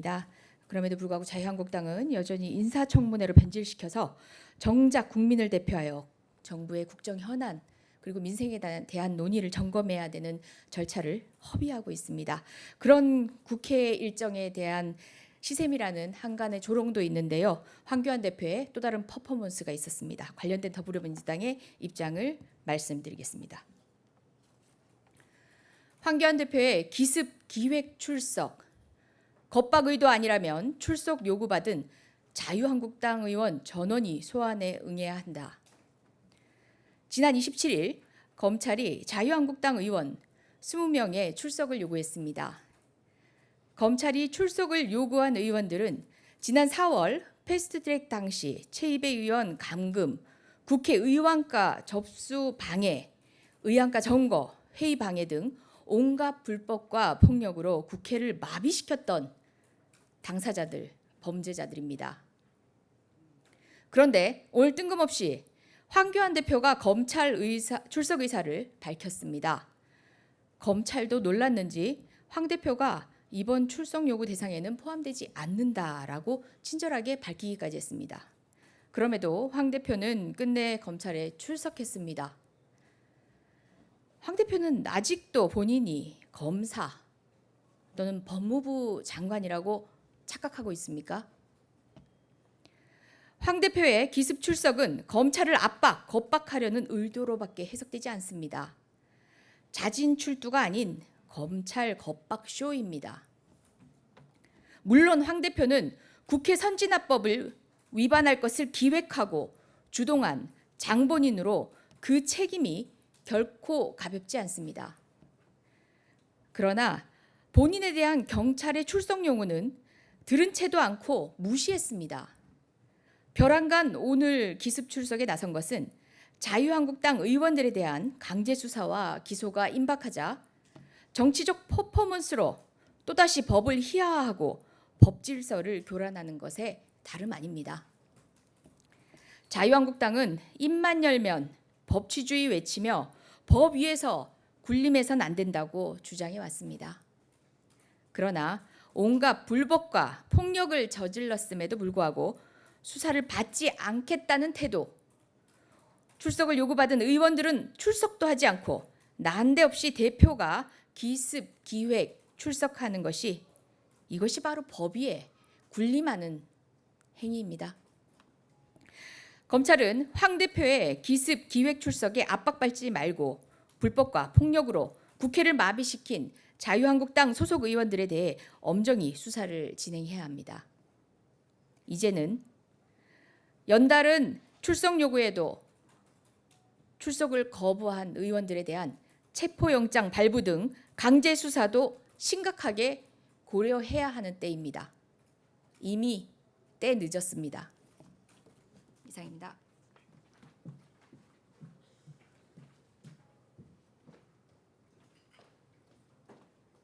다 그럼에도 불구하고 자유한국당은 여전히 인사청문회로 변질시켜서 정작 국민을 대표하여 정부의 국정 현안 그리고 민생에 대한- 논의를 점검해야 되는 절차를 허비하고 있습니다. 그런 국회 일정에 대한 시샘이라는 한간의 조롱도 있는데요. 황교안 대표의 또 다른 퍼포먼스가 있었습니다. 관련된 더불어민주당의 입장을 말씀드리겠습니다. 황교안 대표의 기습 기획 출석 겁박 의도 아니라면 출석 요구받은 자유한국당 의원 전원이 소환에 응해야 한다. 지난 27일 검찰이 자유한국당 의원 20명의 출석을 요구했습니다. 검찰이 출석을 요구한 의원들은 지난 4월 패스트트랙 당시 최입의 의원 감금, 국회 의원과 접수 방해, 의안가 점거, 회의 방해 등 온갖 불법과 폭력으로 국회를 마비시켰던 당사자들, 범죄자들입니다. 그런데 오늘 뜬금없이 황교안 대표가 검찰 의사, 출석 의사를 밝혔습니다. 검찰도 놀랐는지 황 대표가 이번 출석 요구 대상에는 포함되지 않는다라고 친절하게 밝히기까지 했습니다. 그럼에도 황 대표는 끝내 검찰에 출석했습니다. 황 대표는 아직도 본인이 검사 또는 법무부 장관이라고 착각하고 있습니까? 황 대표의 기습 출석은 검찰을 압박, 겁박하려는 의도로밖에 해석되지 않습니다. 자진 출두가 아닌 검찰 겁박 쇼입니다. 물론 황 대표는 국회 선진화법을 위반할 것을 기획하고 주동한 장본인으로 그 책임이 결코 가볍지 않습니다. 그러나 본인에 대한 경찰의 출석 요구는 들은 채도 않고 무시했습니다. 벼랑간 오늘 기습 출석에 나선 것은 자유한국당 의원들에 대한 강제 수사와 기소가 임박하자 정치적 퍼포먼스로 또다시 법을 희화화하고 법 질서를 교란하는 것에 다름 아닙니다. 자유한국당은 입만 열면 법치주의 외치며 법 위에서 군림해선 안 된다고 주장해 왔습니다. 그러나 온갖 불법과 폭력을 저질렀음에도 불구하고 수사를 받지 않겠다는 태도, 출석을 요구받은 의원들은 출석도 하지 않고 난데없이 대표가 기습 기획 출석하는 것이 이것이 바로 법 위에 군림하는 행위입니다. 검찰은 황 대표의 기습 기획 출석에 압박받지 말고 불법과 폭력으로 국회를 마비시킨 자유한국당 소속 의원들에 대해 엄정히 수사를 진행해야 합니다. 이제는 연달은 출석 요구에도 출석을 거부한 의원들에 대한 체포영장 발부 등 강제 수사도 심각하게 고려해야 하는 때입니다. 이미 때 늦었습니다. 이상입니다.